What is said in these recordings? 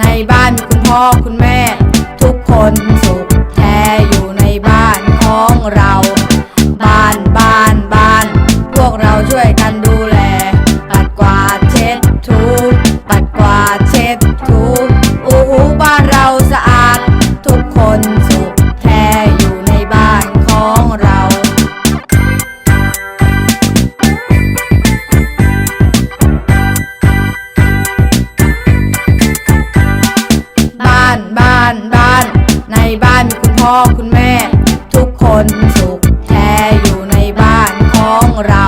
ในบ้านมีคุณพ่อคุณแม่ ทุกคนสุขแท้อยู่ในบ้านของเรา บ้านบ้านบ้าน พวกเราช่วย คนสุขแท้อยู่ในบ้านของเรา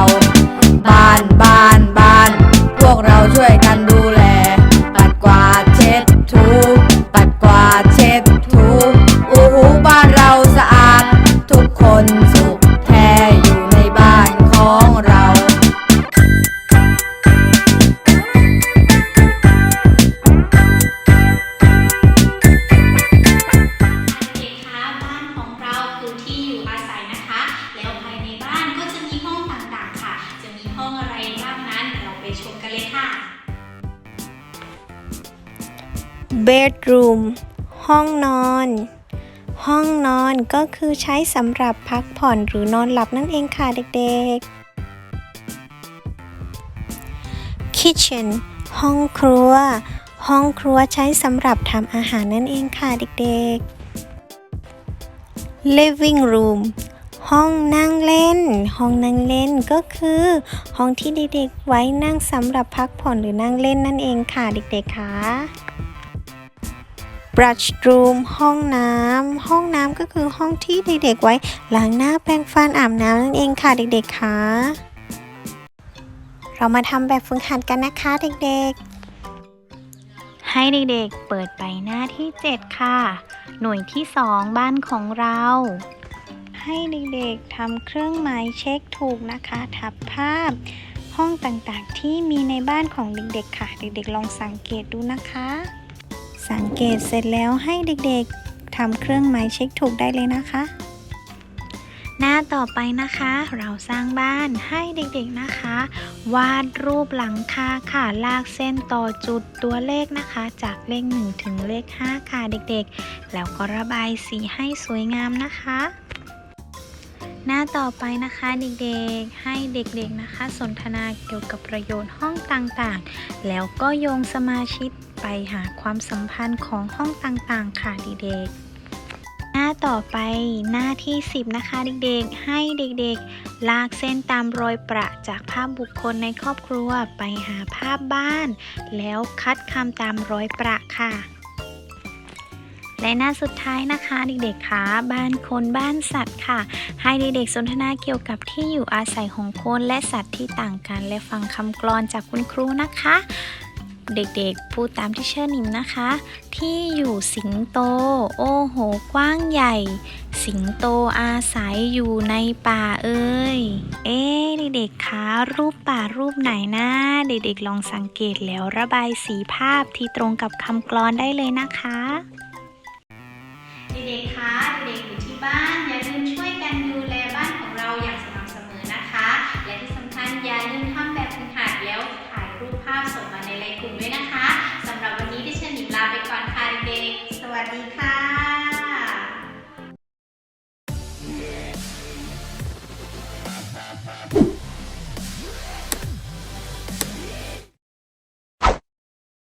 ชมกันเลยค่ะ bedroom ห้องนอน ห้องนอนก็คือใช้สำหรับพักผ่อนหรือนอนหลับนั่นเองค่ะเด็กๆ kitchen ห้องครัว ห้องครัวใช้สำหรับทำอาหารนั่นเองค่ะเด็กๆ living room ห้องนั่งเล่น ห้องนั่งเล่นก็คือ ห้องที่เด็กๆไว้นั่งสำหรับพักผ่อนหรือนั่งเล่นนั่นเองค่ะเด็กๆค่ะ brush room ห้องน้ำห้องน้ำก็คือห้องที่เด็กๆไว้ล้างหน้าแปรงฟันอาบน้ำนั่นเองค่ะเด็กๆค่ะ เรามาทำแบบฝึกหัดกันนะคะเด็กๆให้เด็กๆ เปิดไปหน้าที่ 7 ค่ะ หน่วยที่ 2 บ้านของเรา ให้เด็กๆทำเครื่องหมายเช็คถูกนะคะ ทับภาพ ห้องต่างๆที่มีในบ้านของเด็กๆค่ะ เด็กๆ ลองสังเกตดูนะคะ สังเกตเสร็จแล้วให้เด็กๆทำเครื่องหมายเช็คถูกได้เลยนะคะ หน้าต่อไปนะคะ เราสร้างบ้านให้เด็กๆนะคะ วาดรูปหลังคาค่ะ ลากเส้นต่อจุดตัวเลขนะคะ จากเลข 1 ถึงเลข 5 ค่ะเด็กๆ แล้วก็ระบายสีให้สวยงามนะคะ หน้าต่อไปนะคะเด็กๆ ให้เด็กๆนะคะ สนทนาเกี่ยวกับประโยชน์ห้องต่างๆ แล้วก็โยงสมาชิกไปหาความสัมพันธ์ของห้องต่างๆ ค่ะเด็กๆ หน้าต่อไปหน้าที่ 10 นะคะเด็กๆ ให้เด็กๆ ลากเส้นตามรอยประจากภาพบุคคลในครอบครัวไปหาภาพบ้าน แล้วคัดคำตามรอยประค่ะ และหน้าสุดท้ายนะคะเด็กๆคะบ้านคนบ้านสัตว์ค่ะ ให้เด็กๆสนทนาเกี่ยวกับที่อยู่อาศัยของคนและสัตว์ที่ต่างกัน และฟังคำกลอนจากคุณครูนะคะ เด็กๆ พูดตามที่เชื่อนิมนะคะ ที่อยู่สิงโต โอ้โห กว้างใหญ่ สิงโตอาศัยอยู่ในป่าเอ่ยเอ๊เด็กๆคะรูปป่ารูปไหนนะเด็กๆลองสังเกตแล้วระบายสีภาพที่ตรงกับคำกลอนได้เลยนะคะ ด็กๆคะเด็กๆอยู่ที่บ้านอย่าลืมช่วยกันดูแลบ้านของเราอย่างสม่ำเสมอนะคะ และที่สำคัญอย่าลืมทำแบบฝึกหัดแล้วถ่ายรูปภาพส่งมาในไลน์กลุ่มด้วยนะคะ